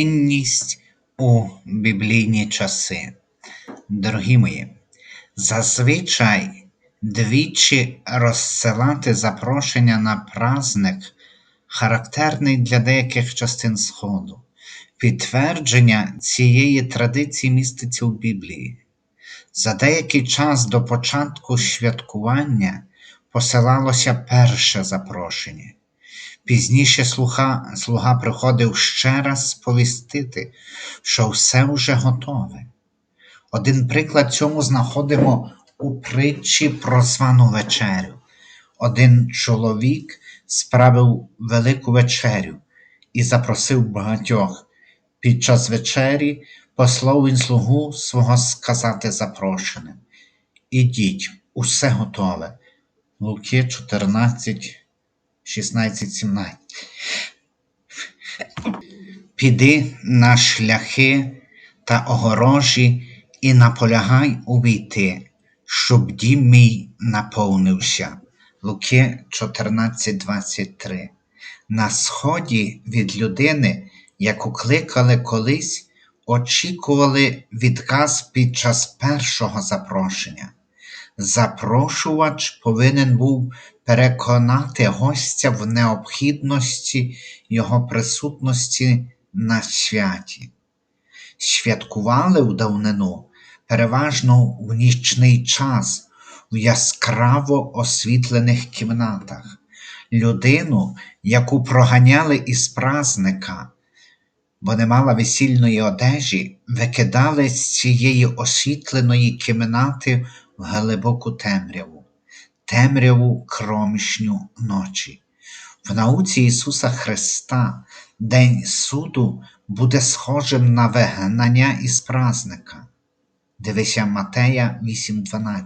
Цінність у біблійні часи. Дорогі мої, зазвичай двічі розсилати запрошення на праздник характерний для деяких частин Сходу. Підтвердження цієї традиції міститься у Біблії. За деякий час до початку святкування посилалося перше запрошення. Пізніше слуга, слуга приходив ще раз сповістити, що все вже готове. Один приклад цьому знаходимо у притчі про звану вечерю. Один чоловік справив велику вечерю і запросив багатьох. Під час вечері послав він слугу свого сказати запрошеним. Ідіть, усе готове. Луки 14, 16, 17. Піди на шляхи та огорожі і наполягай увійти, щоб дім мій наповнився. Луки 14, 23. На сході від людини, яку кликали колись, очікували відказ під час першого запрошення. Запрошувач повинен був переконати гостя в необхідності його присутності на святі. Святкували в давнину переважно в нічний час в яскраво освітлених кімнатах. Людину, яку проганяли із празника, бо не мала весільної одежі, викидали з цієї освітленої кімнати в глибоку темряву, темряву кромішню ночі. В науці Ісуса Христа День суду буде схожим на вигнання із празника. Дивися Матея 8.12.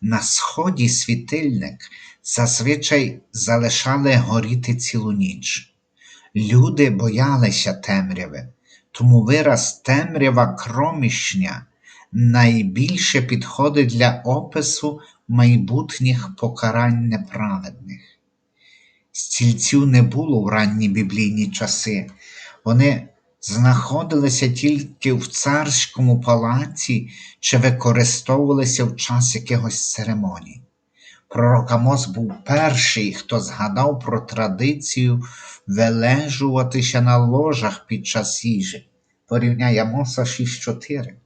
На сході світильник зазвичай залишали горіти цілу ніч. Люди боялися темряви, тому вираз темрява кромішня найбільше підходить для опису майбутніх покарань неправедних. Стільців не було в ранні біблійні часи, вони знаходилися тільки в царському палаці чи використовувалися в час якихось церемоній. Пророк Амос був перший, хто згадав про традицію вележуватися на ложах під час їжі. Порівняй Амоса 6.4.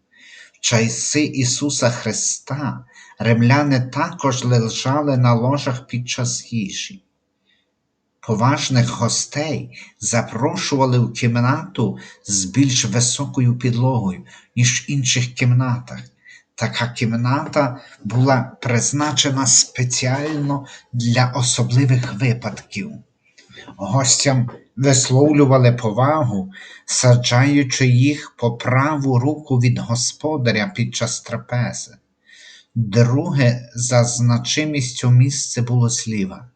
Часи Ісуса Христа римляни також лежали на ложах під час їжі. Поважних гостей запрошували в кімнату з більш високою підлогою, ніж в інших кімнатах. Така кімната була призначена спеціально для особливих випадків. Гостям висловлювали повагу, саджаючи їх по праву руку від господаря під час трапези. Друге за значимістю місце було зліва.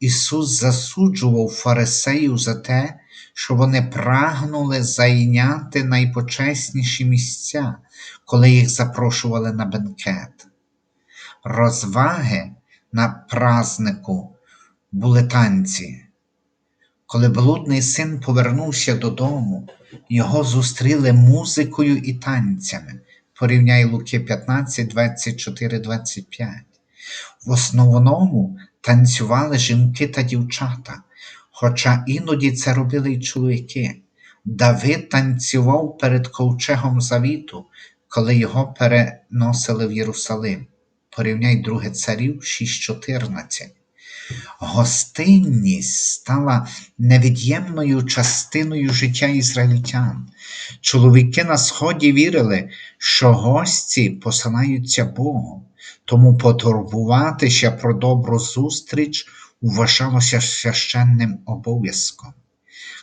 Ісус засуджував фарисеїв за те, що вони прагнули зайняти найпочесніші місця, коли їх запрошували на бенкет. Розваги на празнику були танці. Коли блудний син повернувся додому, його зустріли музикою і танцями. Порівняй Луки 15, 24, 25. В основному танцювали жінки та дівчата, хоча іноді це робили й чоловіки. Давид танцював перед ковчегом завіту, коли його переносили в Єрусалим. Порівняй друге царів 6.14. Гостинність стала невід'ємною частиною життя ізраїльтян. Чоловіки на сході вірили, що гості посилаються Богом, тому потурбуватися про добру зустріч вважалося священним обов'язком.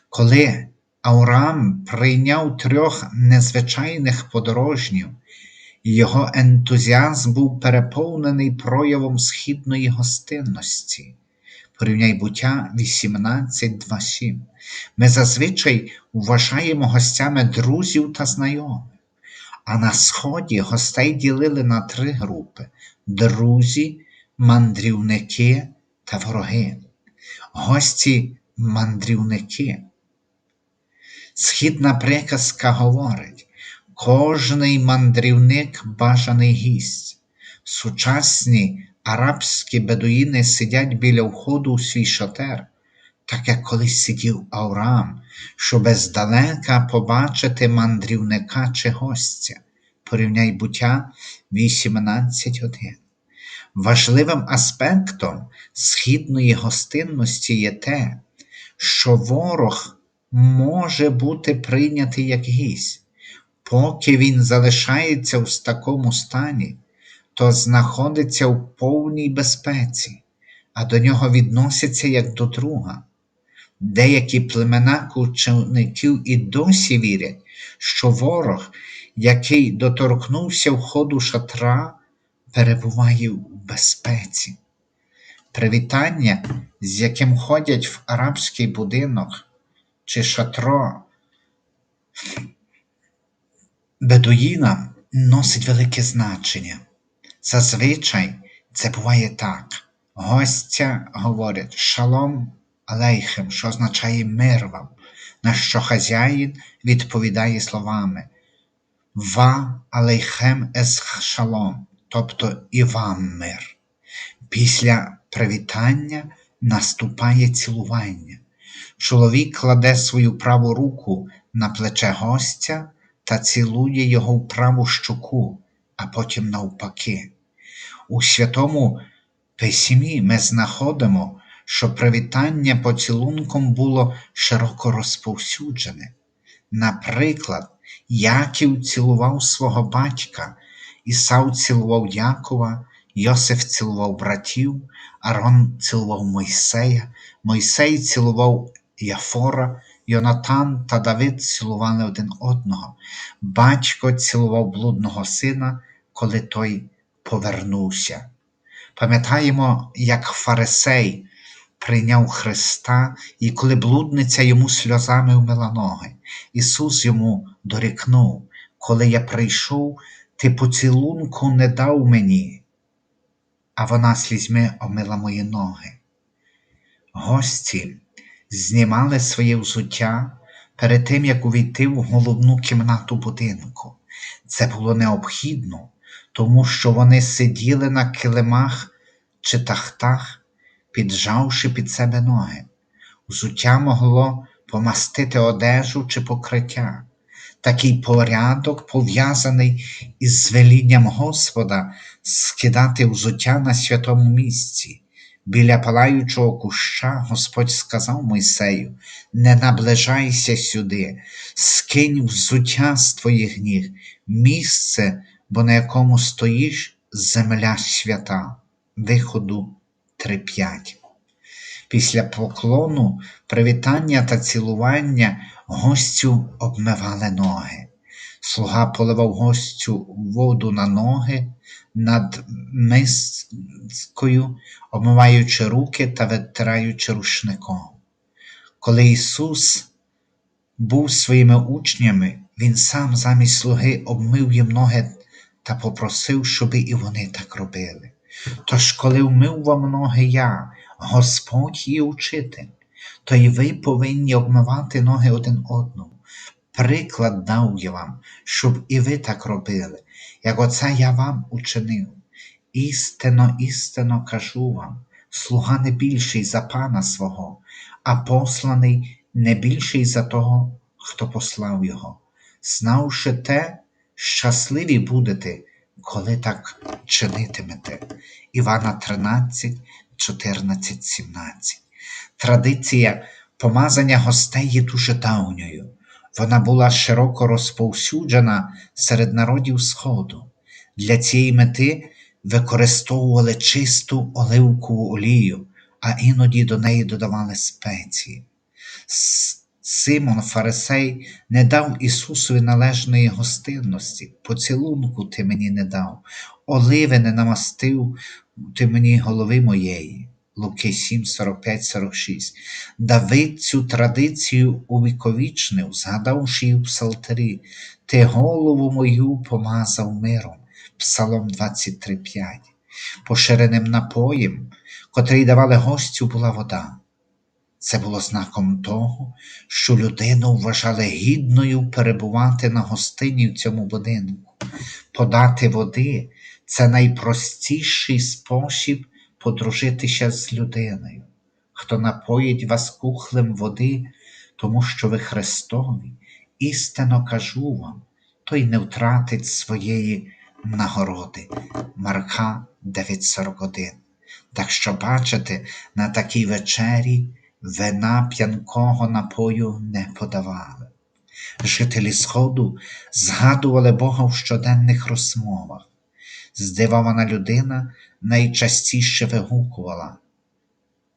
Коли Авраам прийняв трьох незвичайних подорожнів, його ентузіазм був переповнений проявом східної гостинності. Порівняй буття 18.2.7. Ми зазвичай вважаємо гостями друзів та знайомих, а на сході гостей ділили на три групи друзі, мандрівники та вороги. Гості мандрівники. Східна приказка говорить: кожний мандрівник бажаний гість. Сучасні арабські бедуїни сидять біля входу у свій шатер, так як колись сидів Авраам, щоби здалека побачити мандрівника чи гостя. Порівняй буття 18.1. Важливим аспектом східної гостинності є те, що ворог може бути прийнятий як гість. Поки він залишається в такому стані, то знаходиться в повній безпеці, а до нього відносяться як до друга. Деякі племена кучівників і досі вірять, що ворог, який доторкнувся входу шатра, перебуває в безпеці. Привітання, з яким ходять в арабський будинок чи шатро бедуїна, носить велике значення. Зазвичай це буває так. Гостя говорить шалом алейхем, що означає мир вам, на що хазяїн відповідає словами Ва алейхем ес шалом, тобто і вам мир. Після привітання наступає цілування. Чоловік кладе свою праву руку на плече гостя та цілує його в праву щоку, а потім навпаки. У святому письмі ми знаходимо, що привітання поцілунком було широко розповсюджене. Наприклад, Яків цілував свого батька, Ісав цілував Якова, Йосиф цілував братів, Арон цілував Мойсея, Мойсей цілував Яфора, Йонатан та Давид цілували один одного. Батько цілував блудного сина, коли той повернувся. Пам'ятаємо, як Фарисей прийняв Христа, і коли блудниця йому сльозами вмила ноги. Ісус йому дорікнув, коли я прийшов, ти поцілунку не дав мені, а вона слізьми омила мої ноги. Гості знімали своє взуття перед тим, як увійти в головну кімнату будинку. Це було необхідно, тому що вони сиділи на килимах чи тахтах, піджавши під себе ноги. Взуття могло помастити одежу чи покриття. Такий порядок пов'язаний із звелінням Господа скидати взуття на святому місці. Біля палаючого куща Господь сказав Мойсею: Не наближайся сюди, скинь взуття з твоїх ніг, місце, бо на якому стоїш земля свята. Виходу 3.5. Після поклону, привітання та цілування гостю обмивали ноги. Слуга поливав гостю воду на ноги над мискою, обмиваючи руки та витираючи рушником. Коли Ісус був своїми учнями, Він сам замість слуги обмив їм ноги та попросив, щоби і вони так робили. Тож, коли вмив вам ноги я, Господь є учитель, то й ви повинні обмивати ноги один одному. Приклад дав я вам, щоб і ви так робили, як оце я вам учинив. Істинно, істинно кажу вам, слуга не більший за пана свого, а посланий не більший за того, хто послав його. Знавши те, щасливі будете, коли так чинитимете. Івана 13, 14, 17. Традиція помазання гостей є дуже давньою. Вона була широко розповсюджена серед народів Сходу. Для цієї мети використовували чисту оливкову олію, а іноді до неї додавали спеції. Симон Фарисей не дав Ісусові належної гостинності, поцілунку ти мені не дав, оливи не намастив ти мені голови моєї. Луки 7, 45, 46. Давид цю традицію увіковічнив, згадавши її в псалтері, ти голову мою помазав миром. Псалом 23, 5. Поширеним напоєм, котрий давали гостю, була вода. Це було знаком того, що людину вважали гідною перебувати на гостині в цьому будинку. Подати води це найпростіший спосіб подружитися з людиною. Хто напоїть вас кухлем води, тому що ви Христові, істинно кажу вам, той не втратить своєї нагороди. Марка 9,41. Так що, бачите, на такій вечері вина п'янкого напою не подавали. Жителі Сходу згадували Бога в щоденних розмовах. Здивована людина найчастіше вигукувала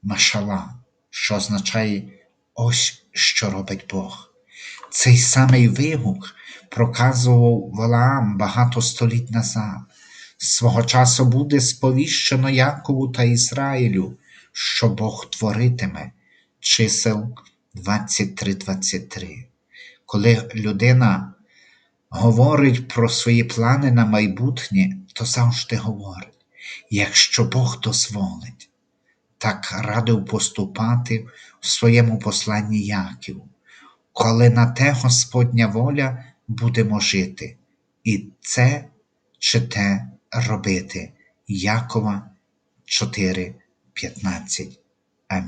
Машала, що означає ось що робить Бог. Цей самий вигук проказував Валаам багато століть назад. Свого часу буде сповіщено Якову та Ізраїлю, що Бог творитиме чисел 23-23. Коли людина говорить про свої плани на майбутнє, то завжди говорить, якщо Бог дозволить, так радив поступати в своєму посланні Яків, коли на те Господня воля будемо жити, і це чи те робити. Якова 4.15. Амінь.